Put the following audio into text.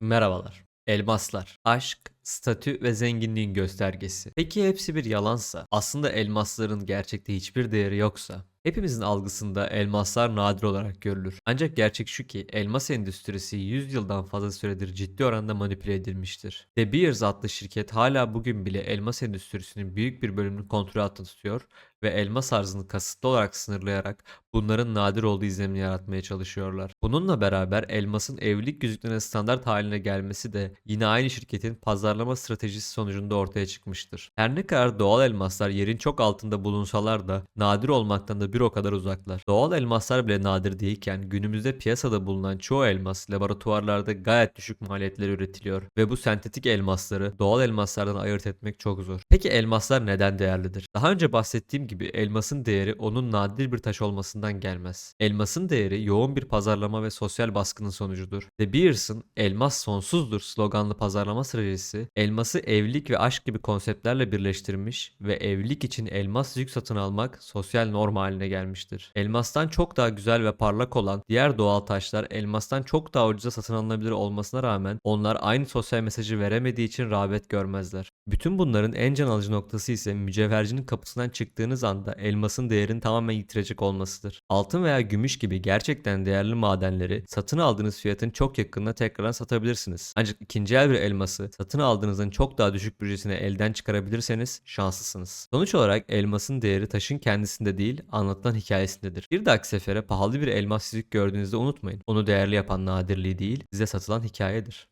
Merhabalar. Elmaslar. Aşk, statü ve zenginliğin göstergesi. Peki hepsi bir yalansa, aslında elmasların gerçekte hiçbir değeri yoksa, hepimizin algısında elmaslar nadir olarak görülür. Ancak gerçek şu ki elmas endüstrisi 100 yıldan fazla süredir ciddi oranda manipüle edilmiştir. De Beers adlı şirket hala bugün bile elmas endüstrisinin büyük bir bölümünü kontrol altında tutuyor ve elmas arzını kasıtlı olarak sınırlayarak bunların nadir olduğu izlenimini yaratmaya çalışıyorlar. Bununla beraber elmasın evlilik yüzüklerine standart haline gelmesi de yine aynı şirketin pazarlama stratejisi sonucunda ortaya çıkmıştır. Her ne kadar doğal elmaslar yerin çok altında bulunsalar da nadir olmaktan da bir o kadar uzaklar. Doğal elmaslar bile nadir değilken günümüzde piyasada bulunan çoğu elmas laboratuvarlarda gayet düşük maliyetler üretiliyor ve bu sentetik elmasları doğal elmaslardan ayırt etmek çok zor. Peki elmaslar neden değerlidir? Daha önce bahsettiğim gibi elmasın değeri onun nadir bir taş olmasından gelmez. Elmasın değeri yoğun bir pazarlama ve sosyal baskının sonucudur. De Beers'ın elmas sonsuzdur sloganlı pazarlama stratejisi elması evlilik ve aşk gibi konseptlerle birleştirmiş ve evlilik için elmas yük satın almak sosyal norm haline gelmiştir. Elmastan çok daha güzel ve parlak olan diğer doğal taşlar elmastan çok daha ucuza satın alınabilir olmasına rağmen onlar aynı sosyal mesajı veremediği için rağbet görmezler. Bütün bunların en can alıcı noktası ise mücevhercinin kapısından çıktığınız anda elmasın değerini tamamen yitirecek olmasıdır. Altın veya gümüş gibi gerçekten değerli madenleri satın aldığınız fiyatın çok yakınına tekrardan satabilirsiniz. Ancak ikinci el bir elması satın aldığınızın çok daha düşük bir ücretine elden çıkarabilirseniz şanslısınız. Sonuç olarak elmasın değeri taşın kendisinde değil anlatılan hikayesindedir. Bir dahaki sefere pahalı bir elmas yüzük gördüğünüzde unutmayın. Onu değerli yapan nadirliği değil size satılan hikayedir.